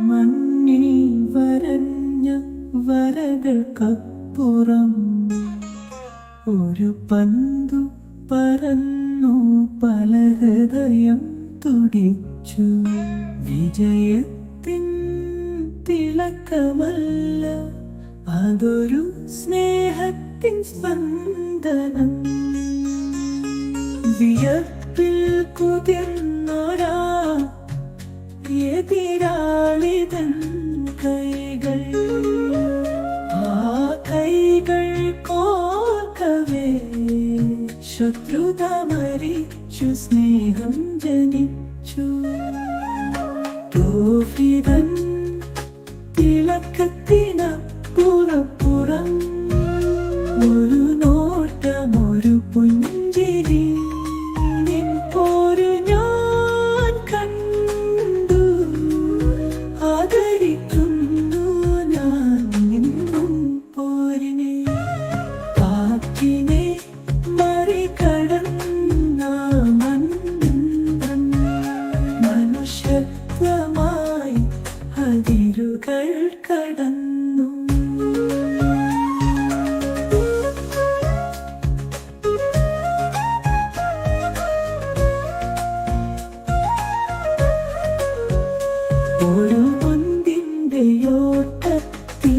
മണ്ണിൽ വരഞ്ഞ വരകൾക്കപ്പുറം തുടിച്ചു. വിജയത്തിൻ തിളക്കമല്ല അതൊരു സ്നേഹത്തിൻ സ്പന്ദനം. വിയർപ്പിൽ കുതിർന്നൊരാ എതിരാളിതൻ കൈകൾ. ആ കൈകൾ കോർക്കവേ ശത്രുത മരിച്ചു സ്നേഹം ജനിച്ചു. തോഫിതൻ തിളക്കത്തിനപ്പുറപ്പുറം ഒരു ഒരു പന്തിന്റെ ഓട്ടത്തിൽ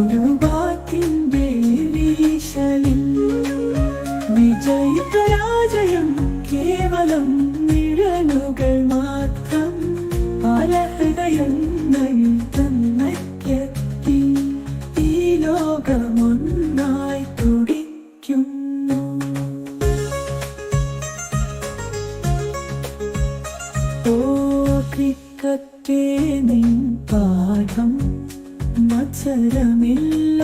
ഒരു വാക്കിന്റെ വീശലിൽ വിജയപരാജയം കേവലം നിഴലുകൾ മാത്രം പല ഹൃദയങ്ങൾ തന്നയ്ക്കെത്തി ഈ ലോകമൊന്നായി തുടിക്കുന്നു. ക്രിക്കറ്റേ നിൻ പാഠം. മത്സരമില്ല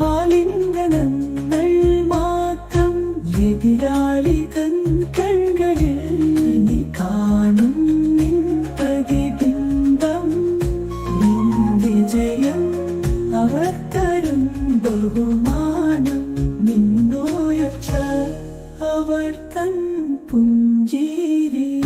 ആലിംഗനങ്ങൾ മാത്രം. എതിരാളി തൻ കൺകളിൽ നീ കാണും നിൻ പ്രതിബിംബം. നിൻ വിജയം അവർ തരും ബഹുമാനം. നിന്നോയച്ച അവർ തൻ പുഞ്ചിരി